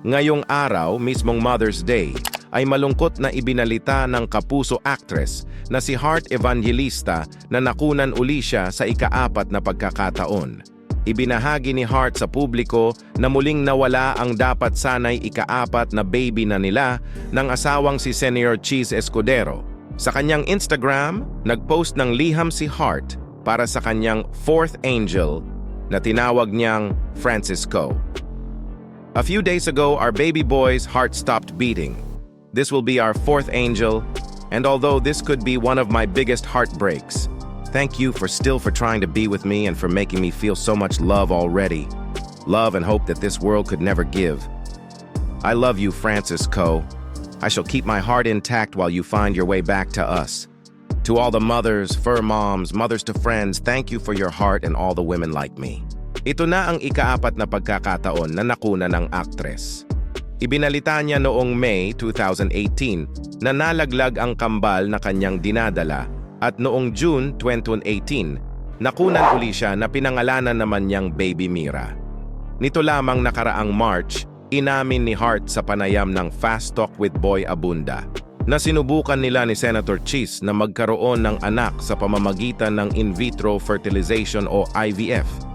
Ngayong araw, mismong Mother's Day, ay malungkot na ibinalita ng kapuso actress na si Heart Evangelista na nakunan uli siya sa ikaapat na pagkakataon. Ibinahagi ni Hart sa publiko na muling nawala ang dapat sanay ikaapat na baby na nila ng asawang si Senior Cheese Escudero. Sa kanyang Instagram, nagpost ng liham si Hart para sa kanyang fourth angel na tinawag niyang Francisco. A few days ago, our baby boy's heart stopped beating. This will be our fourth angel, and although this could be one of my biggest heartbreaks, thank you for still for trying to be with me and for making me feel so much love already. Love and hope that this world could never give. I love you, Francis Coe. I shall keep my heart intact while you find your way back to us. To all the mothers, fur moms, mothers to friends, thank you for your heart and all the women like me. Ito na ang ikaapat na pagkakataon na nakuna ng aktres. Ibinalita niya noong May 2018 na nalaglag ang kambal na kanyang dinadala at noong June 2018, nakunan uli siya na pinangalanan naman niyang Baby Mira. Nito lamang nakaraang March, inamin ni Hart sa panayam ng Fast Talk with Boy Abunda na sinubukan nila ni Senator Cheese na magkaroon ng anak sa pamamagitan ng in vitro fertilization o IVF